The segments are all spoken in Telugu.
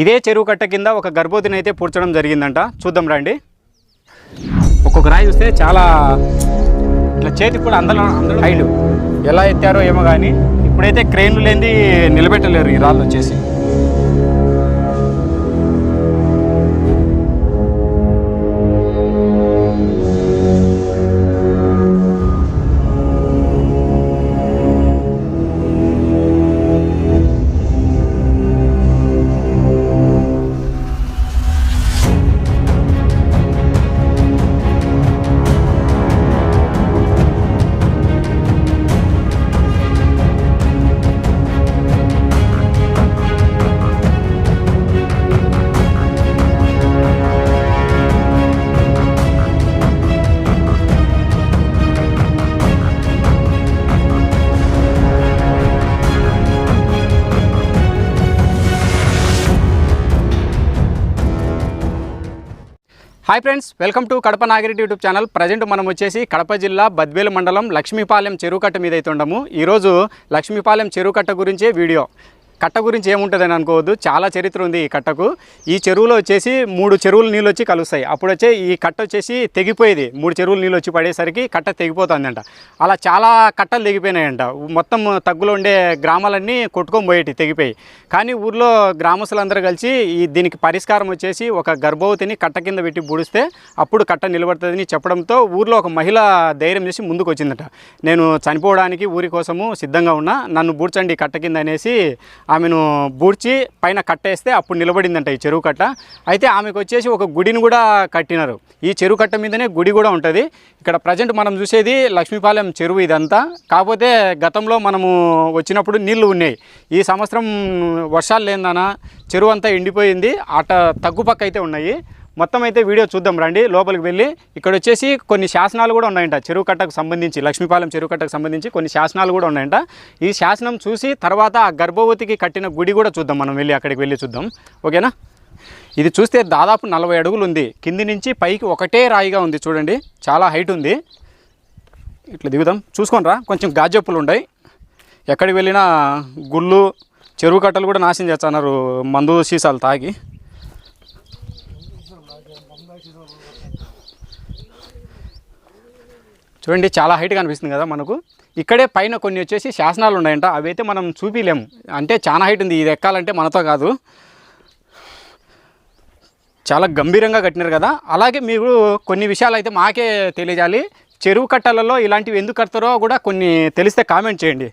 ఇదే చెరువు కట్ట కింద ఒక గర్భవతిని అయితే పూడ్చడం జరిగిందంట. చూద్దాం రండి. ఒక్కొక్క రాయి చూస్తే చాలా ఇట్లా చేతికి కూడా అందరం అందరూ హైలు ఎలా ఎత్తారో ఏమో కానీ ఇప్పుడైతే క్రెయిన్లు లేని నిలబెట్టలేరు ఈ రాళ్ళు వచ్చేసి. Hi friends welcome to Kadapa Nagireddy YouTube channel. Present మనం వచ్చేసి కడప జిల్లా బద్వేలు మండలం లక్ష్మీపాలెం చెరువుకట్ట మీద అయితే ఉండము ఈరోజు లక్ష్మీపాలెం చెరువుకట్ట గురించే వీడియో. కట్ట గురించి ఏముంటుందని అనుకోవద్దు. చాలా చరిత్ర ఉంది ఈ కట్టకు. ఈ చెరువులో వచ్చేసి మూడు చెరువులు నీళ్ళు వచ్చి కలుస్తాయి. అప్పుడు వచ్చే ఈ కట్ట వచ్చేసి తెగిపోయేది. మూడు చెరువులు నీళ్ళు వచ్చి పడేసరికి కట్ట తెగిపోతుందంట. అలా చాలా కట్టలు తెగిపోయినాయంట. మొత్తం తగ్గులో ఉండే గ్రామాలన్నీ కొట్టుకొని పోయేటి తెగిపోయి. కానీ ఊర్లో గ్రామస్తులందరూ కలిసి ఈ దీనికి పరిష్కారం వచ్చేసి ఒక గర్భవతిని కట్ట కింద పెట్టి బుడిస్తే అప్పుడు కట్ట నిలబడుతుందని చెప్పడంతో ఊర్లో ఒక మహిళ ధైర్యం చేసి ముందుకు వచ్చిందట నేను చనిపోవడానికి ఊరి కోసము సిద్ధంగా ఉన్నా. నన్ను బూడ్చండి కట్ట కింద అనేసి ఆమెను బూడ్చి పైన కట్టేస్తే అప్పుడు నిలబడిందంట ఈ చెరువు కట్ట. అయితే ఆమెకు వచ్చేసి ఒక గుడిని కూడా కట్టినారు. ఈ చెరువు కట్ట మీదనే గుడి కూడా ఉంటుంది. ఇక్కడ ప్రజెంట్ మనం చూసేది లక్ష్మీపాలెం చెరువు ఇదంతా. కాకపోతే గతంలో మనము వచ్చినప్పుడు నీళ్ళు ఉన్నాయి. ఈ సంవత్సరం వర్షాలు లేదనా చెరువు అంతా ఎండిపోయింది. అట తగ్గుపక్క అయితే ఉన్నాయి. మొత్తం అయితే వీడియో చూద్దాం రండి లోపలికి వెళ్ళి. ఇక్కడ వచ్చేసి కొన్ని శాసనాలు కూడా ఉన్నాయంట. చెరువు కట్టకు సంబంధించి లక్ష్మీపాలెం చెరువు కట్టకు సంబంధించి కొన్ని శాసనాలు కూడా ఉన్నాయంట. ఈ శాసనం చూసి తర్వాత ఆ గర్భవతికి కట్టిన గుడి కూడా చూద్దాం మనం వెళ్ళి అక్కడికి వెళ్ళి చూద్దాం. ఓకేనా? ఇది చూస్తే దాదాపు నలభై అడుగులు ఉంది. కింది నుంచి పైకి ఒకటే రాయిగా ఉంది చూడండి. చాలా హైట్ ఉంది. ఇట్లా దిగుదాం. చూసుకోనరా కొంచెం గాజప్పులు ఉన్నాయి ఎక్కడికి వెళ్ళినా గుళ్ళు చెరువు కట్టలు కూడా నాశనం చేస్తున్నారు. మందు సీసాలు తాగి. చూడండి చాలా హైట్ కనిపిస్తుంది కదా మనకు. ఇక్కడే పైన కొన్ని వచ్చేసి శాసనాలు ఉన్నాయంట. అవి అయితే మనం చూపిలేము. అంటే చాలా హైట్ ఉంది. ఇది ఎక్కాలంటే మనతో కాదు. చాలా గంభీరంగా కట్టినారు కదా. అలాగే మీరు కొన్ని విషయాలు అయితే మాకే తెలియజేయాలి. చెరువు కట్టలలో ఇలాంటివి ఎందుకు కడతారో కూడా కొన్ని తెలిస్తే కామెంట్ చేయండి.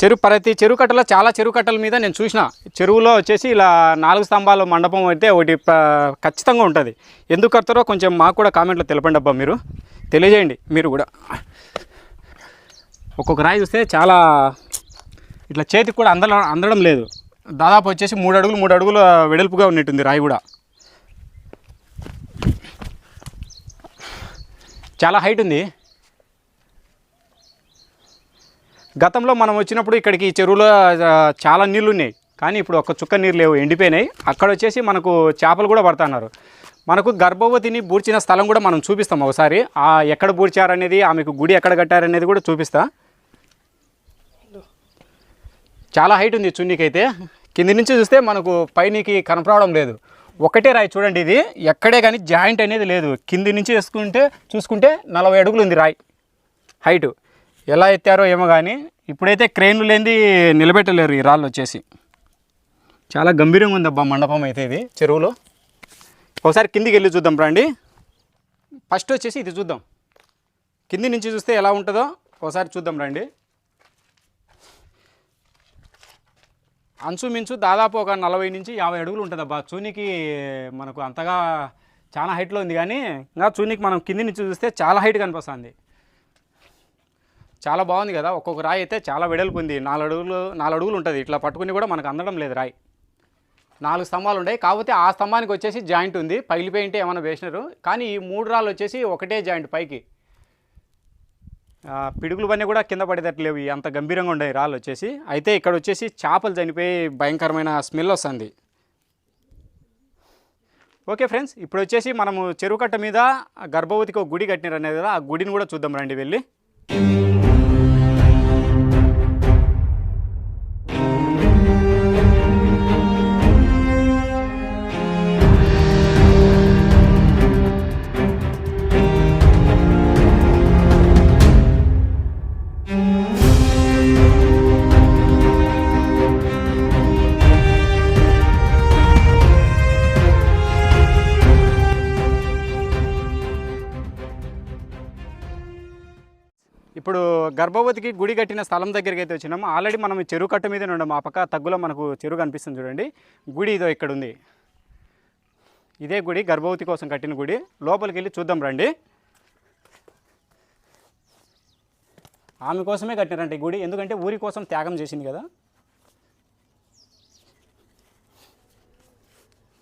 చెరువు ప్రతి చెరువు కట్టలో చాలా చెరువు కట్టల మీద నేను చూసిన. చెరువులో వచ్చేసి ఇలా నాలుగు స్తంభాల మండపం అయితే ఒకటి ఖచ్చితంగా ఉంటుంది. ఎందుకు కడతారో కొంచెం మాకు కూడా కామెంట్లో తెలపండి అబ్బా మీరు. తెలియజేయండి మీరు కూడా. ఒక్కొక్క రాయి చూస్తే చాలా ఇట్లా చేతికి కూడా అందడం అందడం లేదు. దాదాపు వచ్చేసి మూడు అడుగులు మూడు అడుగులు వెడల్పుగా ఉన్నట్టుంది రాయి కూడా. చాలా హైట్ ఉంది. గతంలో మనం వచ్చినప్పుడు ఇక్కడికి చెరువులో చాలా నీళ్ళు ఉన్నాయి కానీ ఇప్పుడు ఒక్క చుక్క నీరు లేవు ఎండిపోయినాయి. అక్కడ వచ్చేసి మనకు చేపలు కూడా పడుతున్నారు. మనకు గర్భవతిని బూడ్చిన స్థలం కూడా మనం చూపిస్తాం ఒకసారి. ఆ ఎక్కడ బూడ్చారనేది ఆమెకు గుడి ఎక్కడ కట్టారనేది కూడా చూపిస్తా. చాలా హైట్ ఉంది చున్నీకైతే. కింది నుంచి చూస్తే మనకు పైనికి కనపడడం లేదు. ఒకటే రాయి చూడండి ఇది. ఎక్కడే కానీ జాయింట్ అనేది లేదు. కింది నుంచి వేసుకుంటే చూసుకుంటే నలభై అడుగులు ఉంది రాయి. హైటు. ఎలా ఎత్తారో ఏమో కానీ ఇప్పుడైతే క్రెయిన్లు లేనిది నిలబెట్టలేరు ఈ రాళ్ళు వచ్చేసి. చాలా గంభీరంగా ఉందబ్బా మండపం అయితే ఇది చెరువులో. ఒకసారి కిందికి వెళ్ళి చూద్దాం రండి. ఫస్ట్ వచ్చేసి ఇది చూద్దాం. కింది నుంచి చూస్తే ఎలా ఉంటుందో ఒకసారి చూద్దాం రండి. అంచుమించు దాదాపు ఒక నలభై నుంచి యాభై అడుగులు ఉంటుంది అబ్బా చూనికి మనకు అంతగా చాలా హైట్లో ఉంది కానీ ఇంకా చూనికి మనం కింది నుంచి చూస్తే చాలా హైట్ కనిపిస్తుంది. చాలా బాగుంది కదా. ఒక్కొక్క రాయి అయితే చాలా వెడల్పు ఉంది. నాలుగు అడుగులు నాలుగు అడుగులు ఉంటుంది. ఇట్లా పట్టుకుని కూడా మనకు అందడం లేదు రాయి. నాలుగు స్తంభాలు ఉన్నాయి కాకపోతే ఆ స్తంభానికి వచ్చేసి జాయింట్ ఉంది. పగిలిపోయి ఉంటే ఏమైనా వేసినారు. కానీ ఈ మూడు రాళ్ళు వచ్చేసి ఒకటే జాయింట్ పైకి. పిడుగులు పని కూడా కింద పడేటట్లేవు లేవు. అంత గంభీరంగా ఉన్నాయి రాళ్ళు వచ్చేసి. అయితే ఇక్కడ వచ్చేసి చేపలు చనిపోయి భయంకరమైన స్మెల్ వస్తుంది. ఓకే ఫ్రెండ్స్ ఇప్పుడు వచ్చేసి మనము చెరువు కట్ట మీద గర్భవతికి ఒక గుడి కట్టినారు అనేది కదా. ఆ గుడిని కూడా చూద్దాం రండి వెళ్ళి. ఇప్పుడు గర్భవతికి గుడి కట్టిన స్థలం దగ్గరికి అయితే వచ్చినాము ఆల్రెడీ మనం చెరువు కట్ట మీదనే ఉన్నాము ఆ పక్క తగ్గులో మనకు చెరువు కనిపిస్తుంది చూడండి. గుడి ఇదో ఇక్కడ ఉంది ఇదే గుడి గర్భవతి కోసం కట్టిన గుడి. లోపలికి వెళ్ళి చూద్దాం రండి. ఆమె కోసమే కట్టినారంట ఈ గుడి. ఎందుకంటే ఊరి కోసం త్యాగం చేసింది కదా.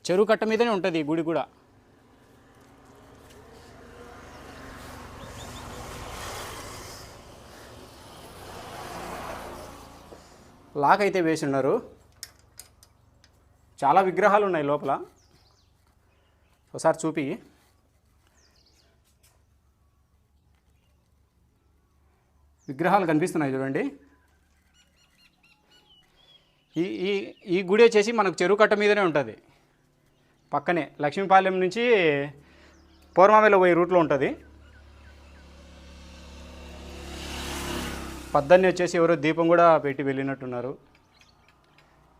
చెరువు కట్ట మీదనే ఉంటుంది ఈ గుడి కూడా. లాక్ అయితే వేసి ఉన్నారు. చాలా విగ్రహాలు ఉన్నాయి లోపల. ఒకసారి చూపి. విగ్రహాలు కనిపిస్తున్నాయి చూడండి. ఈ ఈ ఈ గుడి వచ్చేసి మనకు చెరువు కట్ట మీదనే ఉంటుంది. పక్కనే లక్ష్మీపాలెం నుంచి పూర్వమేల పోయే రూట్లో ఉంటుంది. పద్దన్నే వచ్చేసి ఎవరో దీపం కూడా పెట్టి వెళ్ళినట్టున్నారు.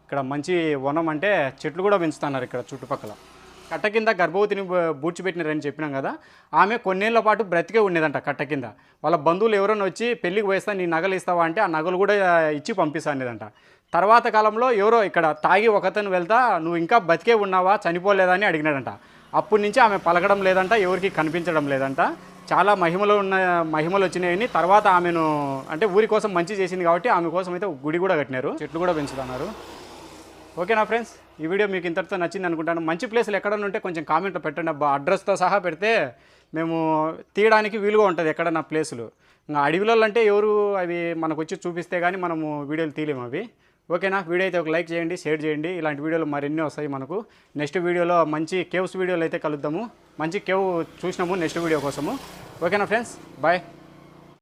ఇక్కడ మంచి వనం అంటే చెట్లు కూడా పెంచుతున్నారు ఇక్కడ చుట్టుపక్కల. కట్ట కింద గర్భవతిని బూడ్చిపెట్టినారని చెప్పినాం కదా ఆమె కొన్నేళ్ళ పాటు బ్రతికే ఉండేదంట కట్ట కింద. వాళ్ళ బంధువులు ఎవరైనా వచ్చి పెళ్ళికి పోయిస్తా నీ నగలు ఇస్తావా అంటే ఆ నగలు కూడా ఇచ్చి పంపిస్తానేదంట. తర్వాత కాలంలో ఎవరో ఇక్కడ తాగి ఒకతను వెళ్తా నువ్వు ఇంకా బతికే ఉన్నావా? చనిపోలేదా? అని అడిగినాడంట. అప్పటి నుంచి ఆమె పలకడం లేదంట ఎవరికి కనిపించడం లేదంట. చాలా మహిమలు ఉన్న మహిమలు వచ్చినాయని తర్వాత ఆమెను అంటే ఊరి కోసం మంచి చేసింది కాబట్టి ఆమె కోసం అయితే గుడి కూడా కట్టినారు. చెట్లు కూడా పెంచుతున్నారు. ఓకేనా ఫ్రెండ్స్ ఈ వీడియో మీకు ఇంతటితో నచ్చింది అనుకుంటాను. మంచి ప్లేసులు ఎక్కడన్నా ఉంటే కొంచెం కామెంట్లో పెట్టండి. అబ్బా అడ్రస్తో సహా పెడితే మేము తీయడానికి వీలుగా ఉంటుంది ఎక్కడన్నా ప్లేసులు. ఇంకా అడవిలో అంటే ఎవరు అవి మనకు వచ్చి చూపిస్తే కానీ మనము వీడియోలు తీయలేము అవి. ఓకేనా? వీడియో అయితే ఒక లైక్ చేయండి షేర్ చేయండి. ఇలాంటి వీడియోలు మరిన్ని వస్తాయి మనకు. నెక్స్ట్ వీడియోలో మంచి కేవ్స్ వీడియోలు అయితే కలుద్దాము. మంచి కేవ్ చూసినాము నెక్స్ట్ వీడియో కోసము. ఓకేనా ఫ్రెండ్స్? బాయ్.